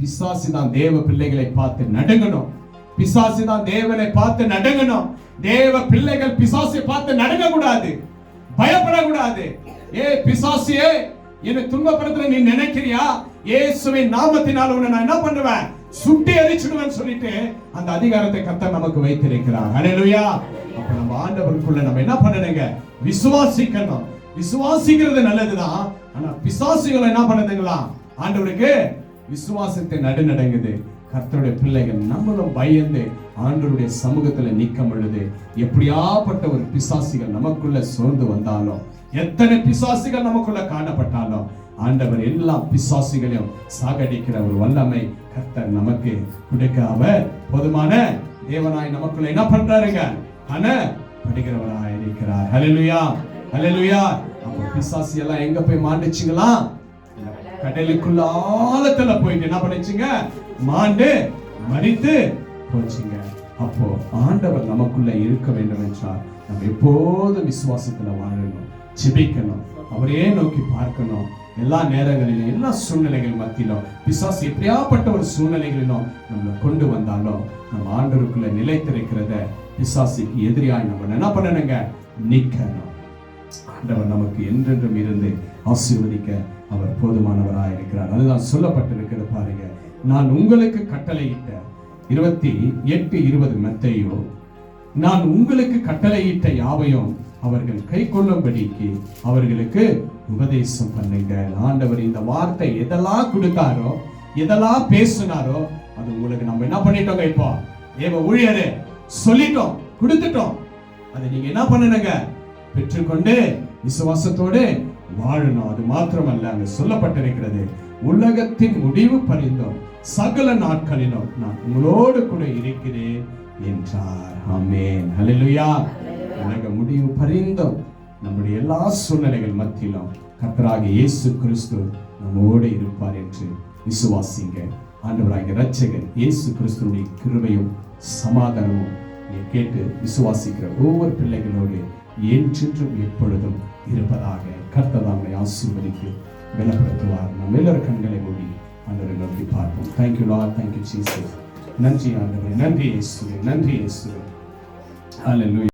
பிசாசு தான் தேவ பிள்ளைகளை பார்த்து நடுங்கணும். பிசாசு தான் தேவனை பார்த்து நடுங்கணும். தேவ பிள்ளைகள் பிசாசை பார்த்து நடுங்க கூடாது பயப்படக்கூடாது. ஏ பிசாசியே என்னை துன்பப்படுத்துற நீ நினைக்கிறியா? இயேசுவின் நாமத்தினால உன்னை நான் என்ன பண்ணுவேன்? சுட்டி எரிச்சிடுவேன் சொல்லிட்டு அந்த அதிகாரத்தை கத்த நமக்கு வைத்திருக்கிறார். ஹalleluya அப்ப நம்ம ஆண்டவருக்குள்ள நம்ம என்ன பண்ணணுங்க? விசுவாசிக்கணும். விசுவாசிக்கிறது நல்லதுதான். ஆனா பிசாசிகளை என்ன பண்ணுதுங்களா? ஆண்டவருக்கு விசுவாசத்தை நடுநடங்குது. கர்த்தருடைய பிள்ளைகள் நம்மளும் பயந்து ஆண்டருடைய சமூகத்துல நிற்கும் பொழுது எப்படியாப்பட்ட ஒரு பிசாசிகள் நமக்குள்ள சோர்ந்து வந்தாலும் எத்தனை பிசாசிகள் நமக்குள்ள காணப்பட்டாலும் ஆண்டவர் எல்லா பிசாசிகளையும் சாகடிக்கிற ஒரு வல்லமை கர்த்தர் நமக்கு கொடுக்க அவர் போதுமான தேவனாய் நமக்குள்ள என்ன பண்றாருங்க? ஆனா படிக்கிறவராய் இருக்கிறார். ஹalleluya ஹalleluya அப்ப பிசாசி எல்லாம் எங்க போய் மாண்டுச்சுங்களா? கடலுக்குள்ள ஆழத்துல போயிட்டு என்ன பண்ணுச்சுங்க? மாண்டு மறித்து போச்சுங்க. அப்போ ஆண்டவர் நமக்குள்ள இருக்க வேண்டும் என்றால் நம்ம எப்போதும் விசுவாசத்துல வாழணும் ஜிபிக்கணும் அவரே நோக்கி பார்க்கணும். எல்லா நேரங்களிலும் எல்லா சூழ்நிலைகள் மத்தியிலும் பிசாசு எப்படியாப்பட்ட ஒரு சூழ்நிலைகளிலும் நம்மளை கொண்டு வந்தாலும் நம்ம ஆண்டவருக்குள்ள நிலைத்திருக்கிறத பிசாசுக்கு எதிரியாய் நம்ம என்ன பண்ணணுங்க? நிக்கணும். ஆண்டவர் நமக்கு என்றென்றும் இருந்து ஆசீர்வதிக்க அவர் போதுமானவராக இருக்கிறார். அதுதான் சொல்லப்பட்டிருக்கிறது பாருங்க. நான் உங்களுக்கு கட்டளையிட்ட இருபத்தி எட்டு இருபது மெத்தையோ நான் உங்களுக்கு கட்டளையிட்ட யாவையும் அவர்கள் கை கொள்ளும்படிக்கு அவர்களுக்கு உபதேசம் பண்ணுங்க. ஆண்டவர் இந்த வார்த்தை எதெல்லாம் கொடுத்தாரோ எதெல்லாம் பேசினாரோ அது உங்களுக்கு நம்ம என்ன பண்ணிட்டோங்க இப்போ? ஏவ ஊழியரே சொல்லிட்டோம் கொடுத்துட்டோம். அதை நீங்க என்ன பண்ணணுங்க? பெற்றுக்கொண்டு விசுவாசத்தோடு வாழணும் அது மாத்திரமல்ல அங்க சொல்லப்பட்டிருக்கிறது. உலகத்தின் முடிவு பரிந்தும் சகல நாட்களிலும் நான் உங்களோடு கூட இருக்கிறேன் என்றார். ஆமென். ஹalleluya. உலக முடிவு பரிந்தும் நம்முடைய எல்லா சூழ்நிலைகள் மத்தியிலும் கர்த்தராக இயேசு கிறிஸ்து நம்மோடு இருப்பார் என்று விசுவாசிங்க ஆண்டவராகிய இரட்சகர் இயேசு கிறிஸ்துவுடைய கிருபையும் சமாதானமும் நீ கேட்டு விசுவாசிக்கிற ஒவ்வொரு பிள்ளைகளோடு என்றென்றும் எப்பொழுதும் இருப்பதாக கர்த்தர் ஆசீர்வதித்து பலப்படுத்துவார். நம்ம எல்லோரும் கண்களை மூடி அன்றரை நோக்கி பார்ப்போம். தேங்க்யூ லா தேங்க்யூ ஜீசஸ் நன்றி ஆண்டவரே. நன்றி இயேசுவே. நன்றி இயேசுவே. ஹalleluya